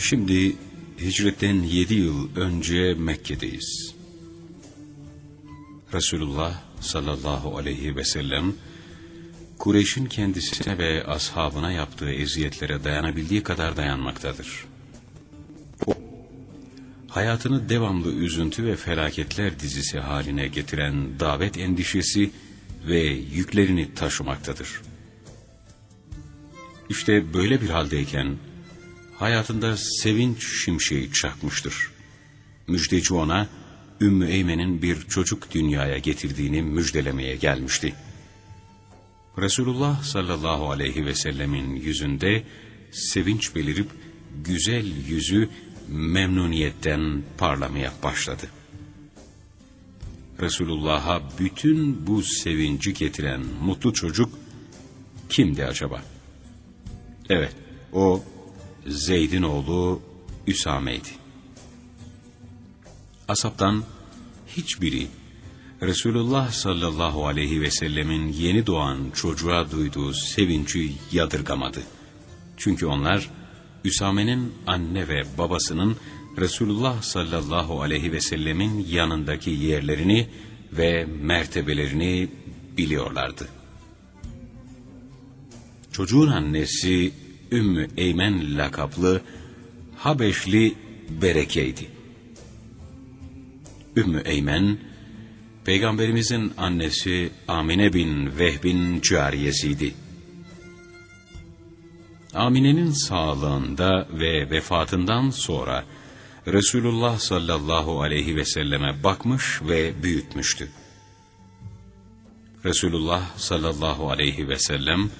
Şimdi hicretten yedi yıl önce Mekke'deyiz. Resulullah sallallahu aleyhi ve sellem Kureyş'in kendisine ve ashabına yaptığı eziyetlere dayanabildiği kadar dayanmaktadır. Hayatını devamlı üzüntü ve felaketler dizisi haline getiren davet endişesi ve yüklerini taşımaktadır. İşte böyle bir haldeyken hayatında sevinç şimşeği çakmıştır. Müjdeci ona Ümmü Eymen'in bir çocuk dünyaya getirdiğini müjdelemeye gelmişti. Resulullah sallallahu aleyhi ve sellemin yüzünde sevinç belirip güzel yüzü memnuniyetten parlamaya başladı. Resulullah'a bütün bu sevinci getiren mutlu çocuk kimdi acaba? Evet, o Zeyd'in oğlu Üsame'ydi. Asaptan hiçbiri Resulullah sallallahu aleyhi ve sellemin yeni doğan çocuğa duyduğu sevinci yadırgamadı. Çünkü onlar Üsame'nin anne ve babasının Resulullah sallallahu aleyhi ve sellemin yanındaki yerlerini ve mertebelerini biliyorlardı. Çocuğun annesi Ümmü Eymen lakaplı Habeşli Bereke'ydi. Ümmü Eymen, Peygamberimizin annesi Amine bin Vehbin cariyesiydi. Amine'nin sağlığında ve vefatından sonra Resulullah sallallahu aleyhi ve selleme bakmış ve büyütmüştü. Resulullah sallallahu aleyhi ve sellem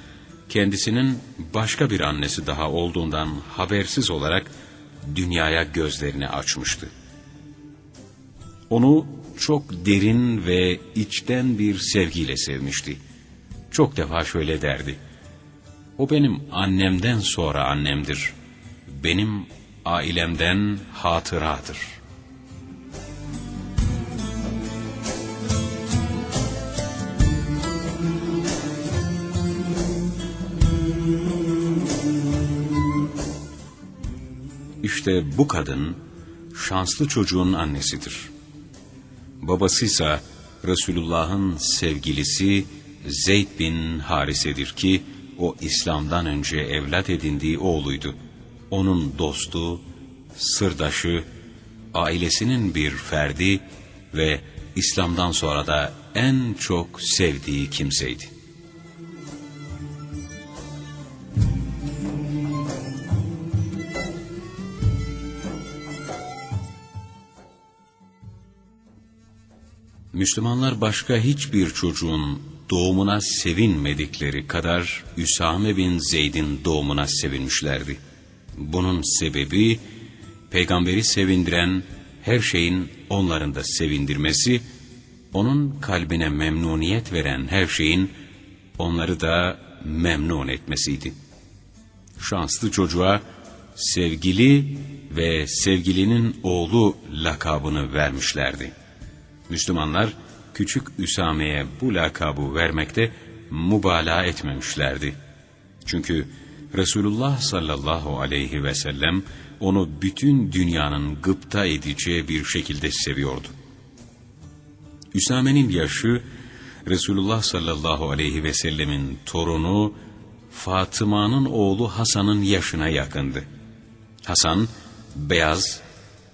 kendisinin başka bir annesi daha olduğundan habersiz olarak dünyaya gözlerini açmıştı. Onu çok derin ve içten bir sevgiyle sevmişti. Çok defa şöyle derdi. O benim annemden sonra annemdir. Benim ailemden hatıradır. İşte bu kadın şanslı çocuğun annesidir. Babasıysa Resulullah'ın sevgilisi Zeyd bin Harise'dir ki o İslam'dan önce evlat edindiği oğluydu. Onun dostu, sırdaşı, ailesinin bir ferdi ve İslam'dan sonra da en çok sevdiği kimseydi. Müslümanlar başka hiçbir çocuğun doğumuna sevinmedikleri kadar Üsame bin Zeyd'in doğumuna sevinmişlerdi. Bunun sebebi peygamberi sevindiren her şeyin onların da sevindirmesi, onun kalbine memnuniyet veren her şeyin onları da memnun etmesiydi. Şanslı çocuğa sevgili ve sevgilinin oğlu lakabını vermişlerdi. Müslümanlar küçük Üsame'ye bu lakabı vermekte mübalağa etmemişlerdi. Çünkü Resulullah sallallahu aleyhi ve sellem onu bütün dünyanın gıpta edeceği bir şekilde seviyordu. Üsame'nin yaşı Resulullah sallallahu aleyhi ve sellemin torunu Fatıma'nın oğlu Hasan'ın yaşına yakındı. Hasan beyaz,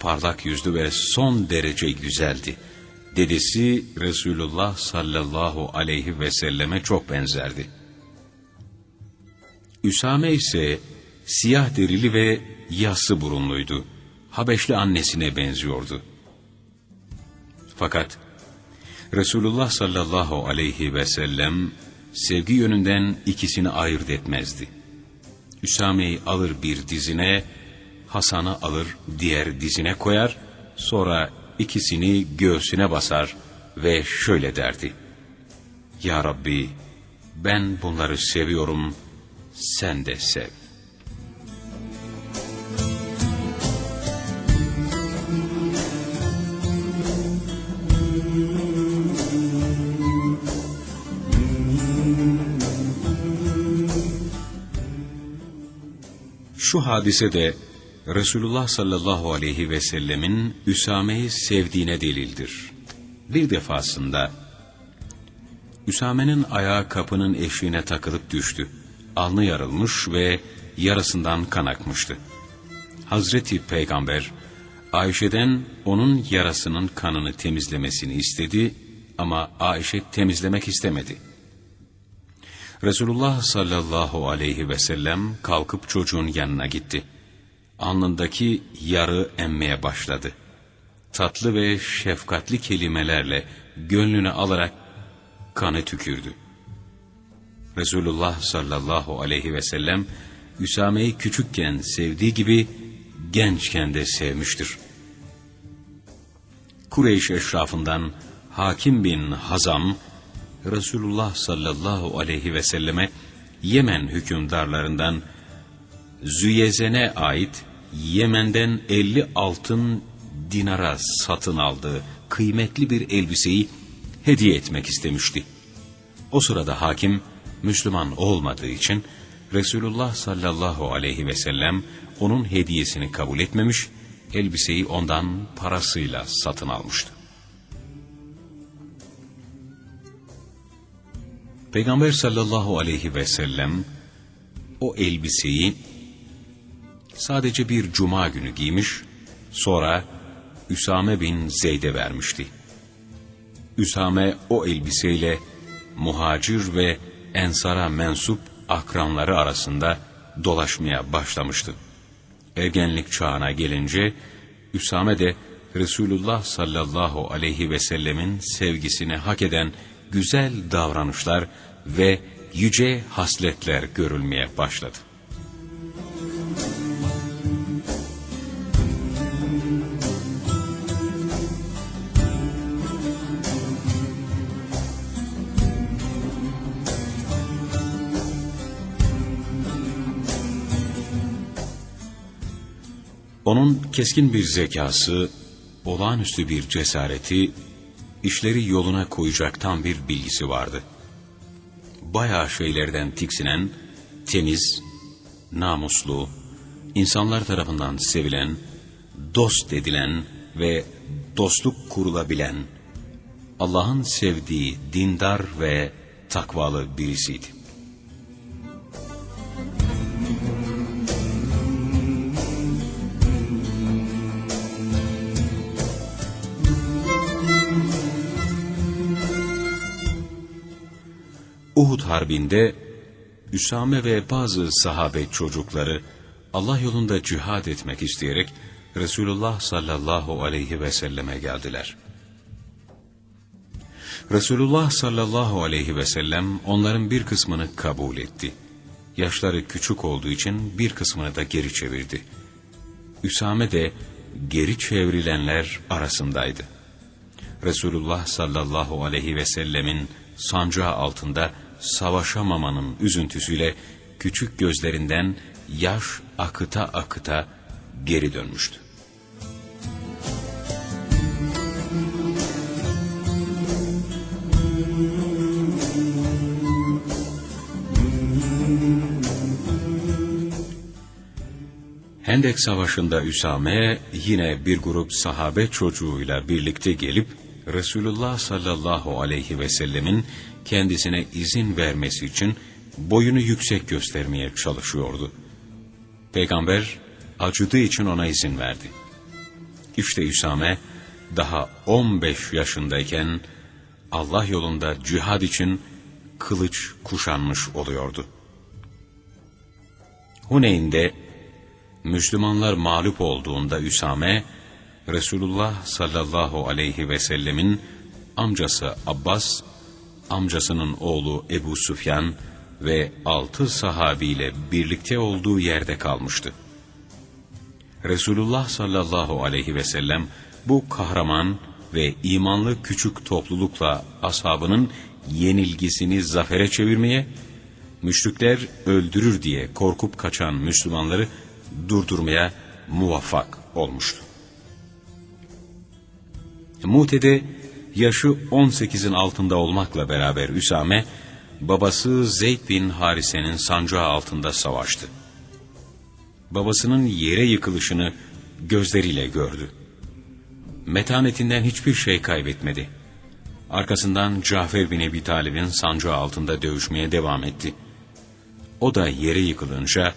parlak yüzlü ve son derece güzeldi dedesi Resulullah sallallahu aleyhi ve selleme çok benzerdi. Üsame ise siyah derili ve yassı burunluydu. Habeşli annesine benziyordu. Fakat Resulullah sallallahu aleyhi ve sellem sevgi yönünden ikisini ayırt etmezdi. Üsame'yi alır bir dizine, Hasan'ı alır diğer dizine koyar, sonra ikisini göğsüne basar ve şöyle derdi. Ya Rabbi ben bunları seviyorum, sen de sev. Şu hadise de Resulullah sallallahu aleyhi ve sellemin Üsame'yi sevdiğine delildir. Bir defasında Üsame'nin ayağı kapının eşiğine takılıp düştü. Alnı yarılmış ve yarasından kan akmıştı. Hazreti Peygamber Ayşe'den onun yarasının kanını temizlemesini istedi ama Ayşe temizlemek istemedi. Resulullah sallallahu aleyhi ve sellem kalkıp çocuğun yanına gitti. Alnındaki yarı emmeye başladı. Tatlı ve şefkatli kelimelerle gönlünü alarak kanı tükürdü. Resulullah sallallahu aleyhi ve sellem Üsame'yi küçükken sevdiği gibi gençken de sevmiştir. Kureyş eşrafından Hakim bin Hazam, Resulullah sallallahu aleyhi ve selleme Yemen hükümdarlarından Züyezen'e ait Yemen'den 50 altın dinara satın aldığı kıymetli bir elbiseyi hediye etmek istemişti. O sırada hakim Müslüman olmadığı için Resulullah sallallahu aleyhi ve sellem onun hediyesini kabul etmemiş, elbiseyi ondan parasıyla satın almıştı. Peygamber sallallahu aleyhi ve sellem o elbiseyi sadece bir cuma günü giymiş, sonra Üsame bin Zeyd'e vermişti. Üsame o elbiseyle muhacir ve ensara mensup akranları arasında dolaşmaya başlamıştı. Ergenlik çağına gelince Üsame de Resulullah sallallahu aleyhi ve sellemin sevgisini hak eden güzel davranışlar ve yüce hasletler görülmeye başladı. Onun keskin bir zekası, olağanüstü bir cesareti, işleri yoluna koyacak tam bir bilgisi vardı. Bayağı şeylerden tiksinen, temiz, namuslu, insanlar tarafından sevilen, dost edilen ve dostluk kurulabilen, Allah'ın sevdiği dindar ve takvalı birisiydi. Uhud Harbi'nde Üsame ve bazı sahabe çocukları Allah yolunda cihad etmek isteyerek Resulullah sallallahu aleyhi ve selleme geldiler. Resulullah sallallahu aleyhi ve sellem onların bir kısmını kabul etti. Yaşları küçük olduğu için bir kısmını da geri çevirdi. Üsame de geri çevrilenler arasındaydı. Resulullah sallallahu aleyhi ve sellemin sancağı altında savaşamamanın üzüntüsüyle küçük gözlerinden yaş akıta akıta geri dönmüştü. Hendek Savaşı'nda Üsame yine bir grup sahabe çocuğuyla birlikte gelip Resulullah sallallahu aleyhi ve sellemin kendisine izin vermesi için boyunu yüksek göstermeye çalışıyordu. Peygamber acıdığı için ona izin verdi. İşte Üsame daha 15 yaşındayken Allah yolunda cihad için kılıç kuşanmış oluyordu. Huneyn'de Müslümanlar mağlup olduğunda Üsame, Resulullah sallallahu aleyhi ve sellemin amcası Abbas amcasının oğlu Ebu Süfyan ve altı sahabiyle birlikte olduğu yerde kalmıştı. Resulullah sallallahu aleyhi ve sellem bu kahraman ve imanlı küçük toplulukla ashabının yenilgisini zafere çevirmeye, müşrikler öldürür diye korkup kaçan Müslümanları durdurmaya muvaffak olmuştu. Mute'de yaşı 18'in altında olmakla beraber Üsame, babası Zeyd bin Harise'nin sancağı altında savaştı. babasının yere yıkılışını gözleriyle gördü. Metanetinden hiçbir şey kaybetmedi. Arkasından Cafer bin Ebi Talib'in sancağı altında dövüşmeye devam etti. O da yere yıkılınca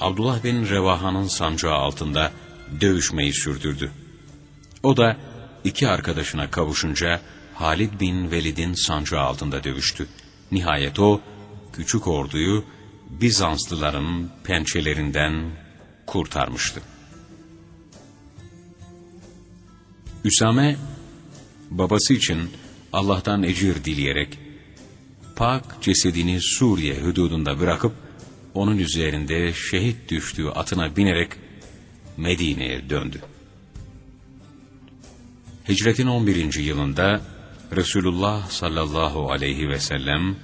Abdullah bin Revaha'nın sancağı altında dövüşmeyi sürdürdü. O da iki arkadaşına kavuşunca Halid bin Velid'in sancağı altında dövüştü. Nihayet o küçük orduyu Bizanslıların pençelerinden kurtarmıştı. Üsame babası için Allah'tan ecir dileyerek pak cesedini Suriye hududunda bırakıp onun üzerinde şehit düştüğü atına binerek Medine'ye döndü. Hicretin 11. yılında Resulullah sallallahu aleyhi ve sellem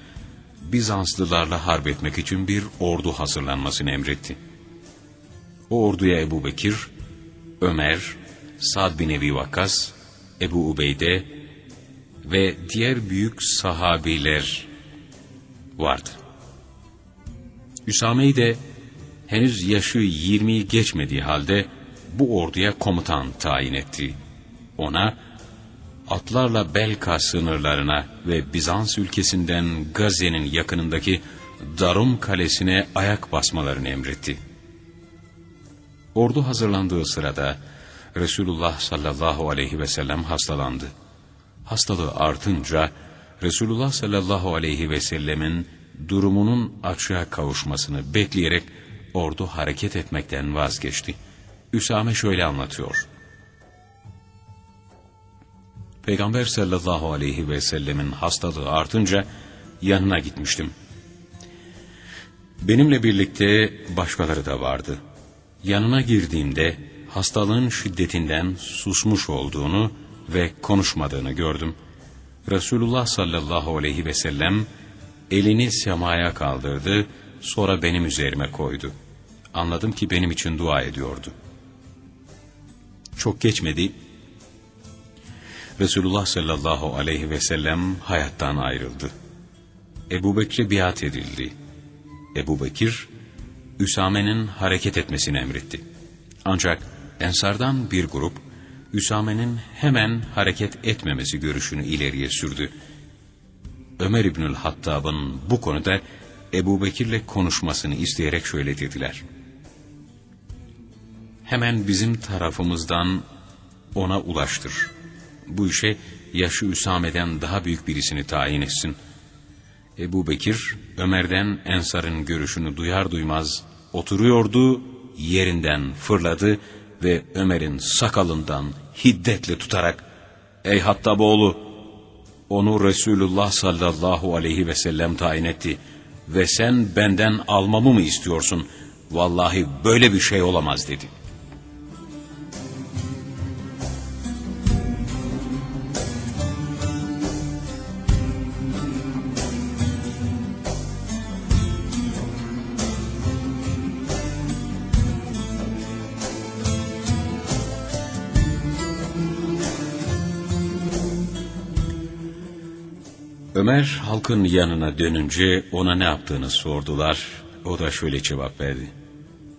Bizanslılarla harp etmek için bir ordu hazırlanmasını emretti. O orduya Ebu Bekir, Ömer, Sad bin Ebi Vakkas, Ebu Ubeyde ve diğer büyük sahabiler vardı. Üsame'yi de henüz yaşı 20'yi geçmediği halde bu orduya komutan tayin etti. Ona atlarla Belka sınırlarına ve Bizans ülkesinden Gazze'nin yakınındaki Darum kalesine ayak basmalarını emretti. Ordu hazırlandığı sırada Resulullah sallallahu aleyhi ve sellem hastalandı. Hastalığı artınca Resulullah sallallahu aleyhi ve sellemin durumunun açığa kavuşmasını bekleyerek ordu hareket etmekten vazgeçti. Üsame şöyle anlatıyor. Peygamber sallallahu aleyhi ve sellemin hastalığı artınca yanına gitmiştim. Benimle birlikte başkaları da vardı. Yanına girdiğimde hastalığın şiddetinden susmuş olduğunu ve konuşmadığını gördüm. Resulullah sallallahu aleyhi ve sellem elini semaya kaldırdı, sonra benim üzerime koydu. Anladım ki benim için dua ediyordu. Çok geçmedi, Resulullah sallallahu aleyhi ve sellem hayattan ayrıldı. Ebu Bekir'e biat edildi. Ebu Bekir, Üsame'nin hareket etmesini emretti. Ancak Ensardan bir grup, Üsame'nin hemen hareket etmemesi görüşünü ileriye sürdü. Ömer İbnül Hattab'ın bu konuda Ebu Bekir'le konuşmasını isteyerek şöyle dediler. Hemen bizim tarafımızdan ona ulaştır bu işe yaşı Üsame'den daha büyük birisini tayin etsin. Ebu Bekir, Ömer'den Ensar'ın görüşünü duyar duymaz oturuyordu, yerinden fırladı ve Ömer'in sakalından hiddetle tutarak, ''Ey Hattaboğlu, onu Resulullah sallallahu aleyhi ve sellem tayin etti ve sen benden almamı mı istiyorsun? Vallahi böyle bir şey olamaz.'' dedi. Ömer halkın yanına dönünce ona ne yaptığını sordular. O da şöyle cevap verdi.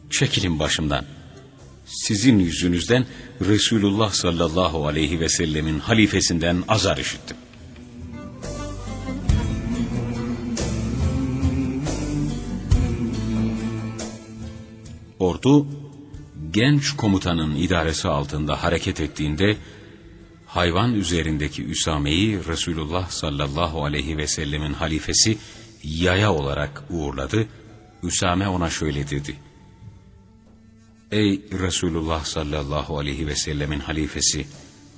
Çekilin başımdan. Sizin yüzünüzden Resulullah sallallahu aleyhi ve sellemin halifesinden azar işittim. Ordu genç komutanın idaresi altında hareket ettiğinde hayvan üzerindeki Üsame'yi Resulullah sallallahu aleyhi ve sellemin halifesi yaya olarak uğurladı. Üsame ona şöyle dedi. Ey Resulullah sallallahu aleyhi ve sellemin halifesi!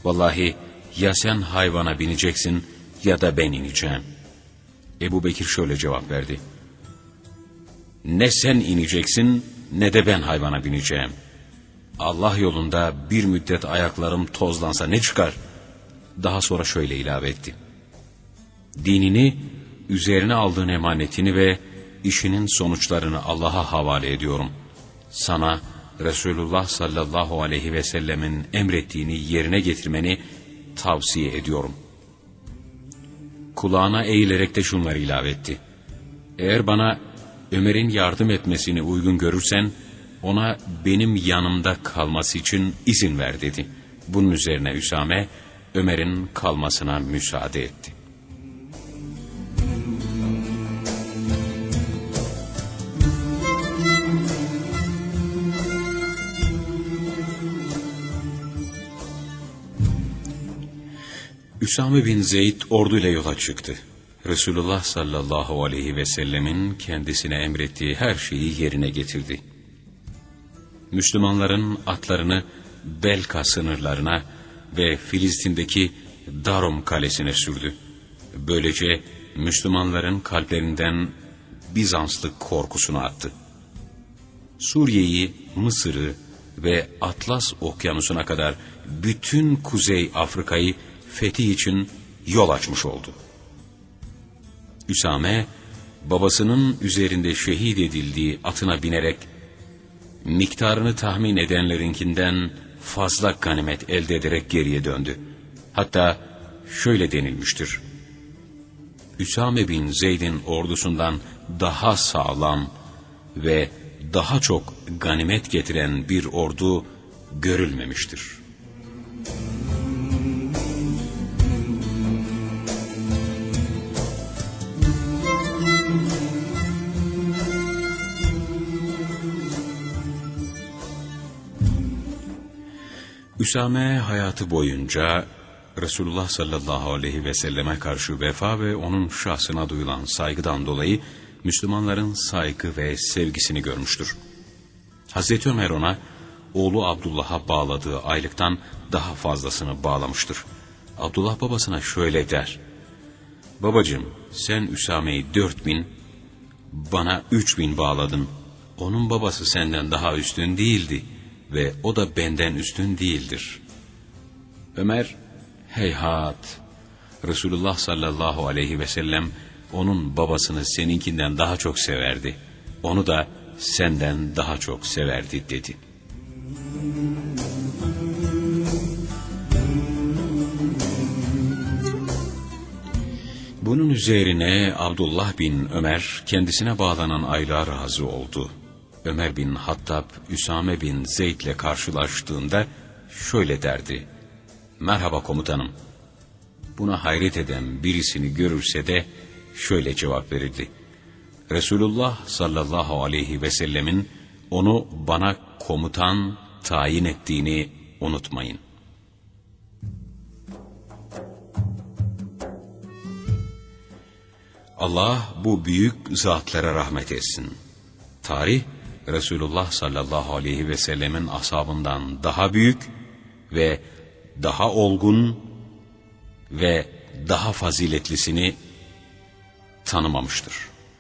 Vallahi ya sen hayvana bineceksin ya da ben ineceğim. Ebu Bekir şöyle cevap verdi. Ne sen ineceksin ne de ben hayvana bineceğim. Allah yolunda bir müddet ayaklarım tozlansa ne çıkar? Daha sonra şöyle ilave etti. Dinini, üzerine aldığın emanetini ve işinin sonuçlarını Allah'a havale ediyorum. Sana Resulullah sallallahu aleyhi ve sellemin emrettiğini yerine getirmeni tavsiye ediyorum. Kulağına eğilerek de şunları ilave etti. Eğer bana Ömer'in yardım etmesini uygun görürsen, ona benim yanımda kalması için izin ver dedi. Bunun üzerine Üsame Ömer'in kalmasına müsaade etti. Üsame bin Zeyd orduyla yola çıktı. Resulullah sallallahu aleyhi ve sellemin kendisine emrettiği her şeyi yerine getirdi. Müslümanların atlarını Belka sınırlarına ve Filistin'deki Darum kalesine sürdü. Böylece Müslümanların kalplerinden Bizanslı korkusunu attı. Suriye'yi, Mısır'ı ve Atlas okyanusuna kadar bütün Kuzey Afrika'yı fethi için yol açmış oldu. Üsame, babasının üzerinde şehit edildiği atına binerek, miktarını tahmin edenlerinkinden fazla ganimet elde ederek geriye döndü. Hatta şöyle denilmiştir. Üsame bin Zeyd'in ordusundan daha sağlam ve daha çok ganimet getiren bir ordu görülmemiştir.'' Üsame hayatı boyunca Resulullah sallallahu aleyhi ve selleme karşı vefa ve onun şahsına duyulan saygıdan dolayı Müslümanların saygı ve sevgisini görmüştür. Hazreti Ömer ona oğlu Abdullah'a bağladığı aylıktan daha fazlasını bağlamıştır. Abdullah babasına şöyle der. Babacım sen Üsame'yi dört bin, bana üç bin bağladın. Onun babası senden daha üstün değildi ve o da benden üstün değildir. Ömer, heyhat, Resulullah sallallahu aleyhi ve sellem onun babasını seninkinden daha çok severdi. Onu da senden daha çok severdi dedi. Bunun üzerine Abdullah bin Ömer kendisine bağlanan aylığa razı oldu. Ömer bin Hattab, Üsame bin Zeyd ile karşılaştığında şöyle derdi. Merhaba komutanım. Buna hayret eden birisini görürse de şöyle cevap verirdi. Resulullah sallallahu aleyhi ve sellemin onu bana komutan tayin ettiğini unutmayın. Allah bu büyük zatlara rahmet etsin. Tarih Resulullah sallallahu aleyhi ve sellemin ashabından daha büyük ve daha olgun ve daha faziletlisini tanımamıştır.